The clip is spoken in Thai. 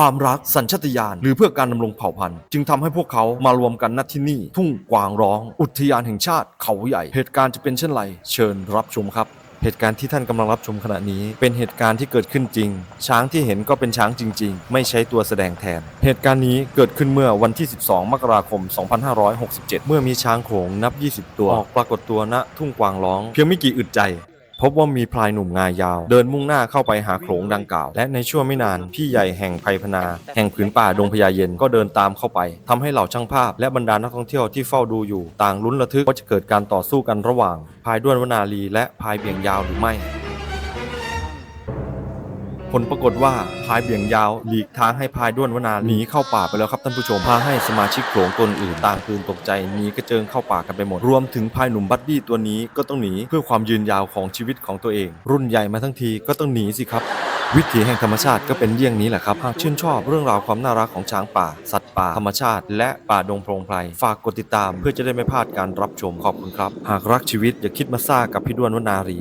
ความรักสัญชาตญาณหรือเพื่อการดำรงเผ่าพันธุ์ จึงทำให้พวกเขามารวมกันณที่นี่ ทุ่งกวางร้อง อุทยานแห่งชาติเขาใหญ่ เหตุการณ์จะเป็นเช่นไร เชิญรับชมครับเหตุการณ์ที่ท่านกำลังรับชมขณะนี้ เป็นเหตุการณ์ที่เกิดขึ้นจริง ช้างที่เห็นก็เป็นช้างจริง ๆ ไม่ใช้ตัวแสดงแทน เหตุการณ์นี้เกิดขึ้นเมื่อวันที่ 12 มกราคม 2567 เมื่อมีช้างโขงนับ 20 ตัวออกปรากฏตัวณทุ่งกวางร้อง เพียงไม่กี่อึดใจ พบว่ามีพลายหนุ่มงายาว เดินมุ่งหน้าเข้าไปหาโขลงดังกล่าว และในช่วงไม่นาน พี่ใหญ่แห่งไพพนา แห่งผืนป่าดงพญาเย็นก็เดินตามเข้าไปทำให้เหล่าช่างภาพ และบรรดานักท่องเที่ยวที่เฝ้าดูอยู่ ต่างลุ้นระทึกว่าจะเกิดการต่อสู้กันระหว่างพายด้วนวนาลีและพายเบี่ยงยาวหรือไม่ ลปรากฏว่าพายเบี่ยงยาว หลีกทางให้พายด้วนวนาหนีเข้าป่าไปแล้วครับท่านผู้ชมพาให้สมาชิกโขลงตนอื่นต่างตื่นตกใจหนีกระเจิงเข้าป่ากันไปหมด รวมถึงพายหนุ่มบัดดี้ตัวนี้ก็ต้องหนีเพื่อความยืนยาวของชีวิตของตัวเอง รุ่นใหญ่มาทั้งทีก็ต้องหนีสิครับวิถีแห่งธรรมชาติก็เป็นเยี่ยงนี้แหละครับ หากชื่นชอบเรื่องราวความน่ารักของช้างป่า สัตว์ป่า ธรรมชาติ และป่าดงโพรงไพร ฝากกดติดตามเพื่อจะได้ไม่พลาดการรับชมขอบคุณครับ หากรักชีวิตอย่าคิดมาซ่ากับพี่ด้วนวนารี